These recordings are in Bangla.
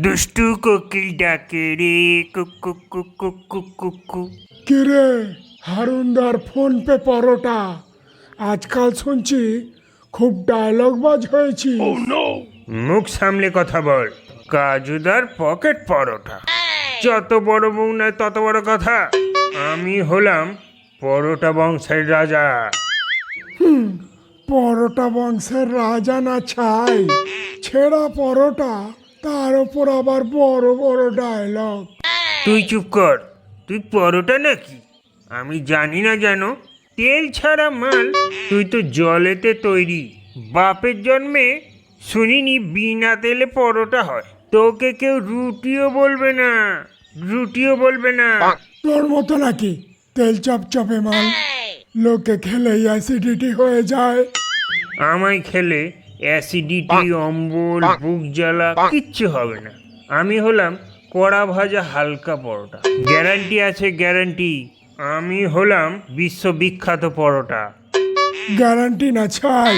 দুষ্টু কোকিল ডাকে রে কুক কুক কুক কুক কুক কুক কুক কিরে হারুনদার ফোন পে পরোটা আজকাল শুনছি খুব ডায়লগ বাজ হয়েছি। মুখ সামলে কথা বল। কাজুদার পকেট পরোটা। যত বড় মুখ নয় তত বড় কথা। আমি হলাম পরোটা বংশের রাজা। হুম পরোটা বংশের রাজা না ছাই। ছেঁড়া পরোটা তার ওপর আবার বড় বড় ডায়লগ তুই চুপ কর তুই পরোটা নাকি? আমি জানি না যেন তেল ছাড়া মাল তুই তো জলেতে তৈরি। বাপের জন্মে শুনিনি বিনা তেলে পরোটা হয়। তোকে কেউ রুটিও বলবে না রুটিও বলবে না। তোর মতো নাকি তেল চপচপে মাল? লোকে খেলে অ্যাসিডিটি হয়ে যায়। আমায় খেলে অ্যাসিডিটি অম্বল বুক জ্বালা কিচ্ছু হবে না। আমি হলাম কড়া ভাজা হালকা পরোটা। গ্যারান্টি আছে গ্যারান্টি। আমি হলাম বিশ্ববিখ্যাত পরোটা। গ্যারান্টি না ছাই।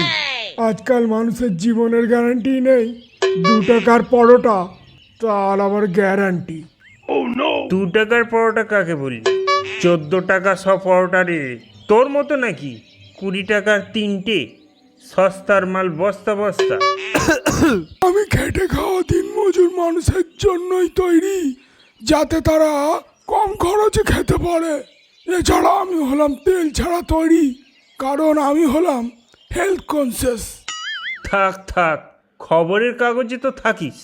আজকাল মানুষের জীবনের গ্যারান্টি নেই। দু টাকার পরোটা তার আবার গ্যারান্টি। দু টাকার পরোটা কাকে বলি? চোদ্দ টাকা সব পরোটা রে তোর মতো নাকি কুড়ি টাকার তিনটে সস্তার মাল বস্তা বস্তা। আমি খেটে খাওয়া দিন মজুর মানুষের জন্যই তৈরি যাতে তারা কম খরচে খেতে পারে। এছাড়া আমি হলাম তেল ছাড়া তৈরি কারণ আমি হলাম হেলথ কনসিয়াস থাক থাক খবরের কাগজে তো থাকিস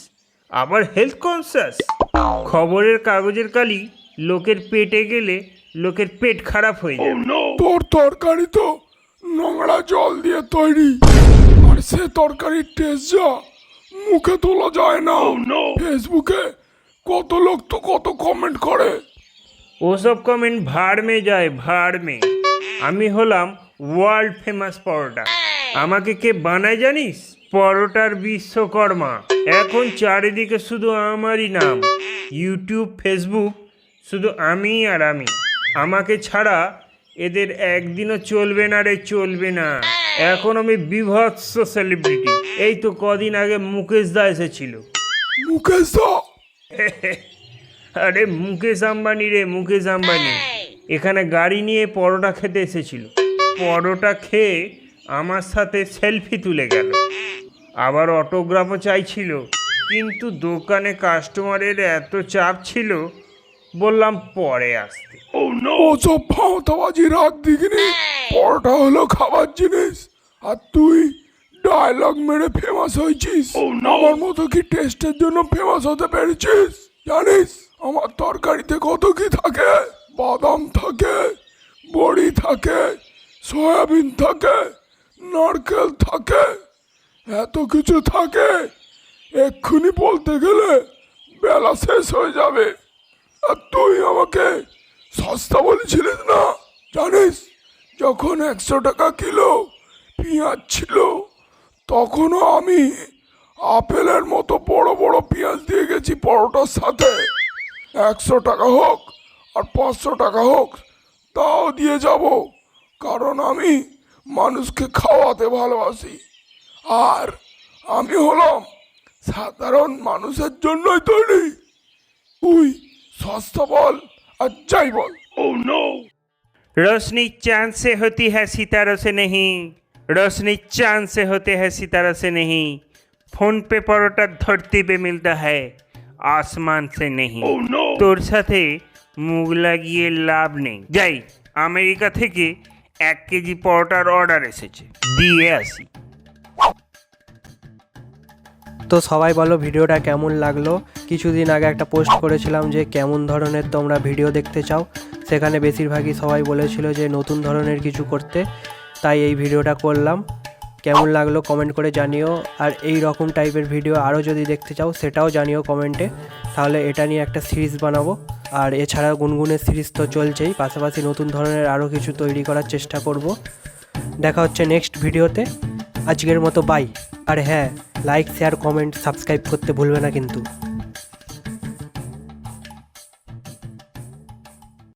আবার হেলথ কনসিয়াস খবরের কাগজের কালি লোকের পেটে গেলে লোকের পেট খারাপ হয়ে যায় তোর তরকারি তো নোংরা জল দিয়ে তৈরি। আর সে তরকারির টেস্ট যা মুখে তোলা যায় না। ফেসবুকে কত লোক তো কত কমেন্ট করে। ওসব কমেন্ট ভাড় মে যায় ভাড় মে। আমি হলাম ওয়ার্ল্ড ফেমাস পরোটা। আমাকে কে বানায় জানিস? পরোটার বিশ্বকর্মা। এখন চারিদিকে শুধু আমারই নাম। ইউটিউব ফেসবুক শুধু আমি আর আমি। আমাকে ছাড়া এদের একদিনও চলবে না রে চলবে না। এখন আমি বিভৎস সেলিব্রিটি এই তো কদিন আগে মুকেশ দা এসেছিল। মুকেশ দা? আরে মুকেশ আম্বানি রে মুকেশ আম্বানি। এখানে গাড়ি নিয়ে পরোটা খেতে এসেছিল। পরোটা খেয়ে আমার সাথে সেলফি তুলে গেল। আবার অটোগ্রাফও চাইছিল। কিন্তু দোকানে কাস্টমারের এত চাপ ছিল বললাম পরে আসতে। ওসব ফাওতাবাজি রাগ দিগনি পরোটা হলো খাবার জিনিস। আর তুই ডায়লগ মেরে ফেমাস হয়েছিস। আমার মতো কি টেস্টের জন্য ফেমাস হতে পেরেছিস? জানিস আমার তরকারিতে কত কি থাকে? বাদাম থাকে বড়ি থাকে সয়াবিন থাকে নারকেল থাকে এত কিছু থাকে। এক্ষুনি বলতে গেলে বেলা শেষ হয়ে যাবে। আর তুই আমাকে সস্তা বলেছিলিস না? জানিস, যখন একশো টাকা কিলো পেঁয়াজ ছিল, তখনও আমি আপেলের মতো বড় বড় পেঁয়াজ দিয়ে গেছি পরোটার সাথে। একশো টাকা হোক আর পাঁচশো টাকা হোক, তাও দিয়ে যাব, কারণ আমি মানুষকে খাওয়াতে ভালোবাসি। আর আমি হলাম সাধারণ মানুষের জন্যই তৈরি। সস্তা বল আর যাই বল रोशनी चांद से होती है सितारों से नहीं रोशनी चांद से होते हैं सितारों से नहीं फोन पे परोटा धरती पे मिलता है आसमान से नहीं তোর সাথে মুখ লাগিয়ে লাভ নেই যাই আমেরিকা থেকে এক কেজি পরোটার অর্ডার এসেছে দিয়ে আসি তো সবাই বলো, ভিডিওটা কেমন লাগল? কিছুদিন আগে একটা পোস্ট করেছিলাম যে, কেমন ধরনের তোমরা ভিডিও দেখতে চাও? সেখানে বেশিরভাগই সবাই বলেছিল যে, নতুন ধরনের কিছু করতে। তাই এই ভিডিওটা করলাম। কেমন লাগল কমেন্ট করে জানিও। আর এই রকম টাইপের ভিডিও আরও যদি দেখতে চাও, সেটাও জানিও কমেন্টে তাহলে এটা নিয়ে একটা সিরিজ বানাবো। আর এছাড়া গুনগুনের সিরিজ তো চলছেই। পাশাপাশি নতুন ধরনের আরও কিছু তৈরি করার চেষ্টা করব। দেখা হচ্ছে নেক্সট ভিডিওতে আজকের মতো বাই আর হ্যাঁ লাইক শেয়ার কমেন্ট সাবস্ক্রাইব করতে ভুলবে না কিন্তু।